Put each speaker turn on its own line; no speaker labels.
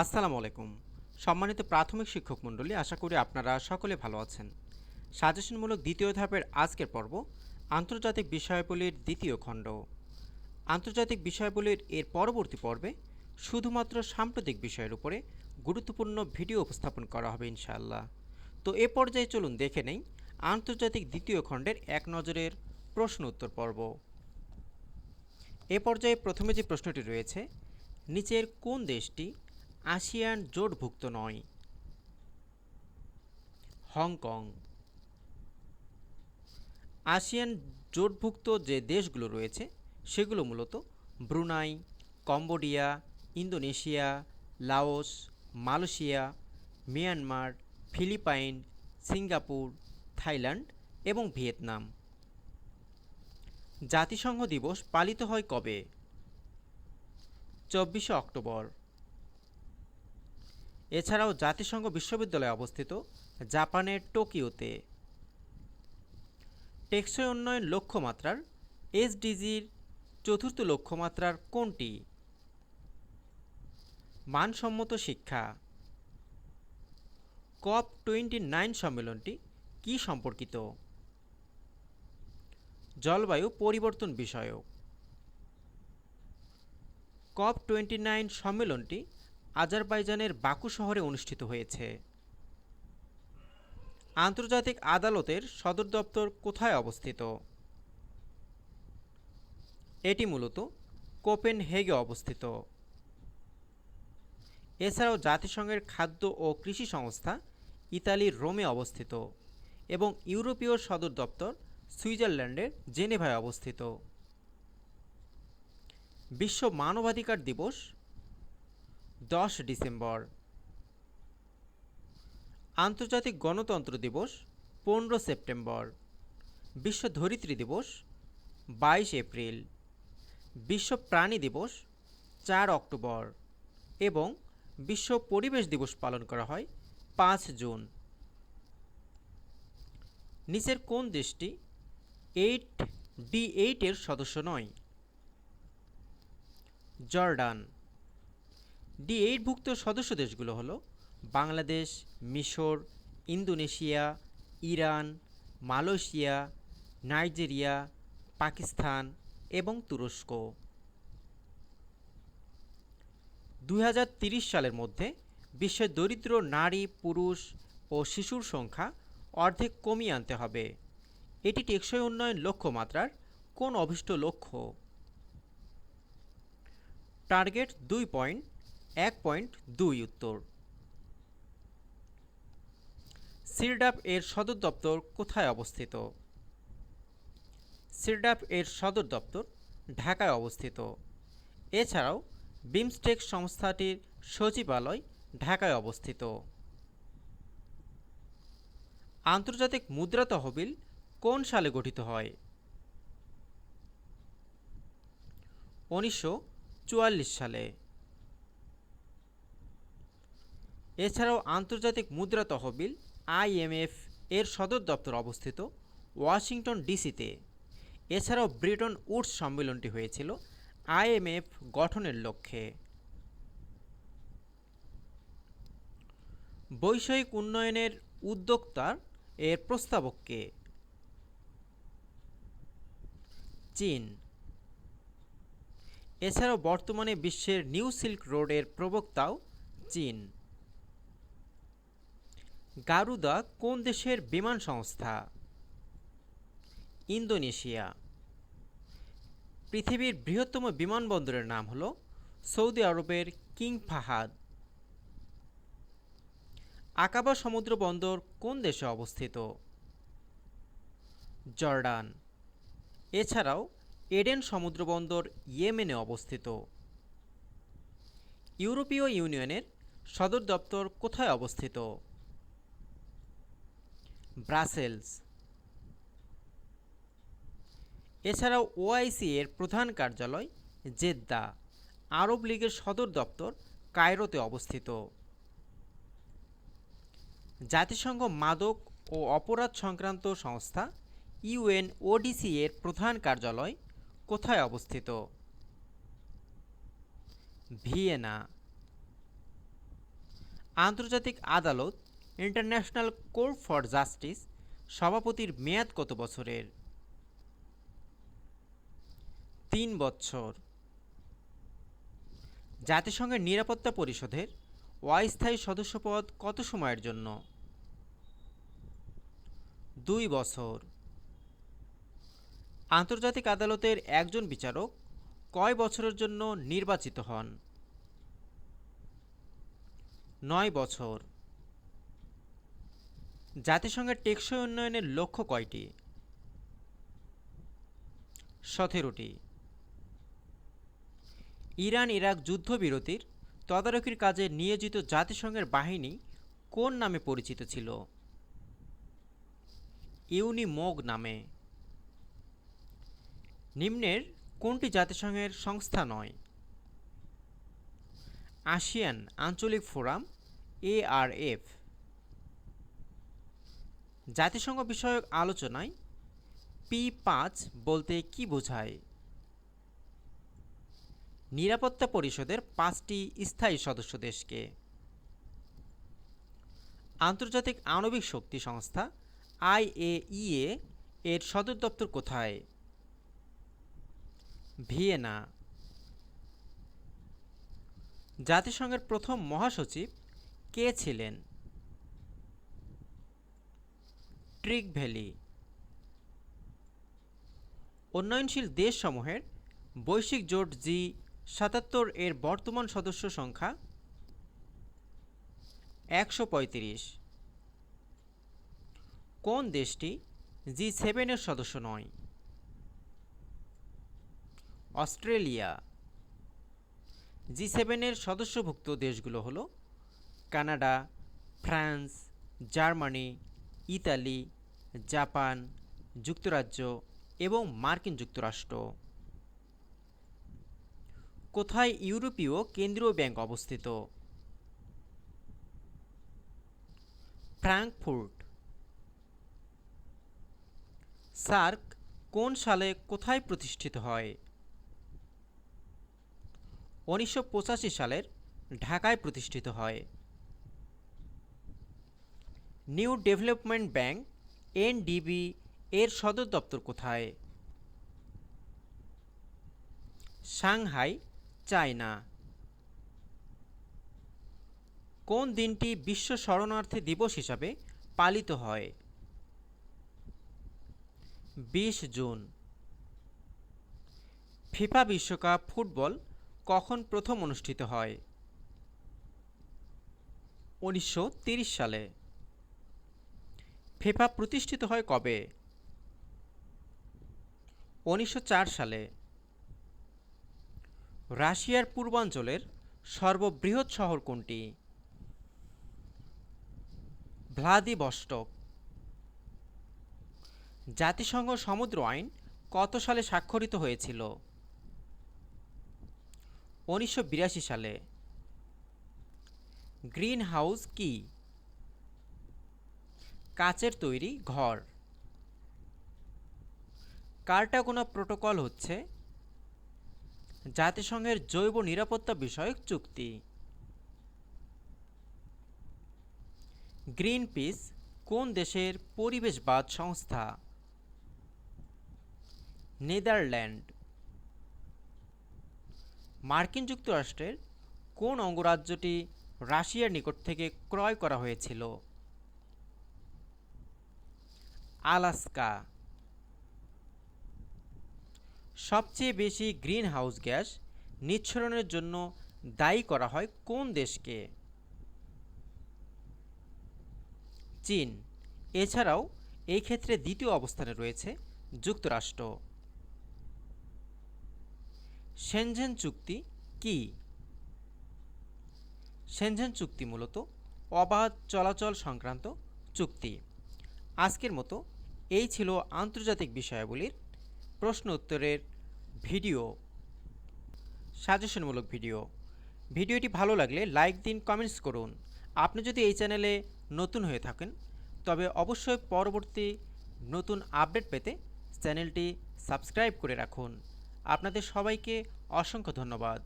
আসসালামু আলাইকুম। সম্মানিত প্রাথমিক শিক্ষক মণ্ডলী, আশা করি আপনারা সকলে ভালো আছেন। সাজেশনমূলক দ্বিতীয় ধাপের আজকের পর্ব, আন্তর্জাতিক বিষয়াবলীর দ্বিতীয় খণ্ড। আন্তর্জাতিক বিষয়াবলীর এর পরবর্তী পর্বে শুধুমাত্র সাম্প্রতিক বিষয়ের উপরে গুরুত্বপূর্ণ ভিডিও উপস্থাপন করা হবে ইনশাআল্লাহ। তো এ পর্যায়ে চলুন দেখে নেই আন্তর্জাতিক দ্বিতীয় খণ্ডের এক নজরের প্রশ্ন উত্তর পর্ব। এ পর্যায়ে প্রথমে যে প্রশ্নটি রয়েছে, নিচের কোন দেশটি আসিয়ান জোটভুক্ত নয়। হংকং। আসিয়ান জোটভুক্ত যে দেশগুলো রয়েছে, সেগুলো মূলত Brunei, Cambodia, Indonesia, Laos, Malaysia, Myanmar, Philippine, Singapore, Thailand এবং ভিয়েতনাম। জাতিসংঘ দিবস পালিত হয় কবে? চব্বিশে অক্টোবর। এছাড়াও জাতিসংঘ বিশ্ববিদ্যালয় অবস্থিত জাপানের টোকিওতে। টেকসই উন্নয়ন লক্ষ্যমাত্রার, এসডিজির চতুর্থ লক্ষ্যমাত্রার কোনটি? মানসম্মত শিক্ষা। কপ টোয়েন্টি নাইন সম্মেলনটি কি সম্পর্কিত? জলবায়ু পরিবর্তন বিষয়ক। কপ টোয়েন্টি নাইন সম্মেলনটি আজারবাইজানের বাকু শহরে অনুষ্ঠিত হয়েছে। আন্তর্জাতিক আদালতের সদর দপ্তর কোথায় অবস্থিত? এটি মূলত কোপেন হেগে অবস্থিত। এছাড়াও জাতিসংঘের খাদ্য ও কৃষি সংস্থা ইতালির রোমে অবস্থিত এবং ইউরোপীয় সদর দপ্তর সুইজারল্যান্ডের জেনেভায় অবস্থিত। বিশ্ব মানবাধিকার দিবস দশ ডিসেম্বর। আন্তর্জাতিক গণতন্ত্র দিবস, পনেরো সেপ্টেম্বর। বিশ্ব ধরিত্রী দিবস, বাইশ এপ্রিল। বিশ্ব প্রাণী দিবস, চার অক্টোবর। এবং বিশ্ব পরিবেশ দিবস পালন করা হয় পাঁচ জুন। নিচের কোন দেশটি এইট ডি এইটের সদস্য নয়? জর্ডান। ডি এইটভুক্ত সদস্য দেশগুলো হলো বাংলাদেশ, মিশর, Indonesia, Iran, Malaysia, Nigeria, Pakistan এবং তুরস্ক। দুই সালের মধ্যে বিশ্বের দরিদ্র নারী, পুরুষ ও শিশুর সংখ্যা অর্ধেক কমিয়ে আনতে হবে। এটি টেকসই উন্নয়ন লক্ষ্যমাত্রার কোন অভিষ্ট লক্ষ্য? টার্গেট দুই পয়েন্ট এক পয়েন্ট দুই উত্তর। সিরডাপ এর সদর দপ্তর কোথায় অবস্থিত? সিরডাপ এর সদর দপ্তর ঢাকায় অবস্থিত। এছাড়াও বিমস্টেক সংস্থাটির সচিবালয় ঢাকায় অবস্থিত। আন্তর্জাতিক মুদ্রা তহবিল কোন সালে গঠিত হয়? উনিশশো চুয়াল্লিশ সালে। এছাড়াও আন্তর্জাতিক মুদ্রা তহবিল আইএমএফ এর সদর দপ্তর অবস্থিত ওয়াশিংটন ডিসিতে। এছাড়াও ব্রিটন উডস সম্মেলনটি হয়েছিল আইএমএফ গঠনের লক্ষ্যে। বৈষয়িক উন্নয়নের উদ্যোক্তার এর প্রস্তাবককে। চীন। এছাড়াও বর্তমানে বিশ্বের নিউ সিল্ক রোডের প্রবক্তাও চীন। গারুদা কোন দেশের বিমান সংস্থা? ইন্দোনেশিয়া। পৃথিবীর বৃহত্তম বিমানবন্দরের নাম হল সৌদি আরবের কিং ফাহাদ। আকাবা সমুদ্র বন্দর কোন দেশে অবস্থিত? জর্ডান। এছাড়াও এডেন সমুদ্র বন্দর ইয়েমেনে অবস্থিত। ইউরোপীয় ইউনিয়নের সদর দপ্তর কোথায় অবস্থিত? ব্রাসেলস। এছাড়াও ওআইসি এর প্রধান কার্যালয় জেদ্দা, আরব লীগের সদর দপ্তর কায়রোতে অবস্থিত। জাতিসংঘ মাদক ও অপরাধ সংক্রান্ত সংস্থা ইউএনওডিসি এর প্রধান কার্যালয় কোথায় অবস্থিত? ভিয়েনা। আন্তর্জাতিক আদালত ইন্টারন্যাশনাল কোর্ট ফর জাস্টিস, সভাপতির মেয়াদ কত বছরের? তিন বছর। জাতিসংঘের নিরাপত্তা পরিষদের অস্থায়ী সদস্যপদ কত সময়ের জন্য? দুই বছর। আন্তর্জাতিক আদালতের একজন বিচারক কয় বছরের জন্য নির্বাচিত হন? নয় বছর। জাতিসংঘের টেকসই উন্নয়নের লক্ষ্য কয়টি? সতেরোটি। ইরান ইরাক যুদ্ধবিরতির তদারকির কাজে নিয়োজিত জাতিসংঘের বাহিনী কোন নামে পরিচিত ছিল? ইউনিমোগ নামে। নিম্নের কোনটি জাতিসংঘের সংস্থা নয়? আসিয়ান আঞ্চলিক ফোরাম এআরএফ জাতিসংঘ বিষয়ক আলোচনায় পি পাঁচ বলতে কি বোঝায়? নিরাপত্তা পরিষদের পাঁচটি স্থায়ী সদস্য দেশকে। আন্তর্জাতিক আণবিক শক্তি সংস্থা আইএইএ এর সদর দপ্তর কোথায়? ভিয়েনা। জাতিসংঘের প্রথম মহাসচিব কে ছিলেন? ট্রিক ভ্যালি। উন্নয়নশীল দেশসমূহের বৈশ্বিক জোট জি সাতাত্তর এর বর্তমান সদস্য সংখ্যা একশো পঁয়ত্রিশ। কোন দেশটি জি সেভেনের সদস্য নয়? অস্ট্রেলিয়া। জি সেভেনের সদস্যভুক্ত দেশগুলো হলো Canada, France, Germany Italy, Japan, যুক্তরাজ্য এবং মার্কিন যুক্তরাষ্ট্র। কোথায় ইউরোপীয় কেন্দ্রীয় ব্যাংক অবস্থিত? ফ্র্যাঙ্কফুর্ট সার্ক কোন সালে কোথায় প্রতিষ্ঠিত হয়? উনিশশো পঁচাশি সালের ঢাকায় প্রতিষ্ঠিত হয়। নিউ ডেভেলপমেন্ট ব্যাংক, এনডিবি, এর সদর দপ্তর কোথায়? Shanghai, China. কোন দিনটি বিশ্ব শরণার্থী দিবস হিসাবে পালিত হয়? বিশ জুন। ফিফা বিশ্বকাপ ফুটবল কখন প্রথম অনুষ্ঠিত হয়? উনিশশো সালে। ফিফা প্রতিষ্ঠিত হয় কবে? উনিশশো চার সালে। রাশিয়ার পূর্বাঞ্চলের সর্ববৃহৎ শহর কোনটি? ভ্লাদিবস্টক জাতিসংঘ সমুদ্র আইন কত সালে স্বাক্ষরিত হয়েছিল? উনিশশো বিরাশি সালে। গ্রিন হাউস কি? কাচের তৈরি ঘর। কার্টাগোনা প্রোটোকল হচ্ছে জাতিসংঘের জৈব নিরাপত্তা বিষয়ক চুক্তি। গ্রিন পিস কোন দেশের পরিবেশবাদ সংস্থা? নেদারল্যান্ড। মার্কিন যুক্তরাষ্ট্রের কোন অঙ্গরাজ্যটি রাশিয়ার নিকট থেকে ক্রয় করা হয়েছিল? আলাস্কা। সবচেয়ে বেশি গ্রিন হাউস গ্যাস নিঃসরণের জন্য দায়ী করা হয় কোন দেশকে? চীন। এছাড়াও এই ক্ষেত্রে দ্বিতীয় অবস্থানে রয়েছে যুক্তরাষ্ট্র। সেনঝেন চুক্তি কি? সেনঝেন চুক্তি মূলত অবাধ চলাচল সংক্রান্ত চুক্তি। আজকের মতো এই ছিল আন্তর্জাতিক বিষয়াবলীর প্রশ্ন উত্তরের ভিডিও, সাজেশনমূলক ভিডিও। ভিডিওটি ভালো লাগলে লাইক দিন, কমেন্টস করুন। আপনি যদি এই চ্যানেলে নতুন হয়ে থাকেন, তবে অবশ্যই পরবর্তী নতুন আপডেট পেতে চ্যানেলটি সাবস্ক্রাইব করে রাখুন। আপনাদের সবাইকে অসংখ্য ধন্যবাদ।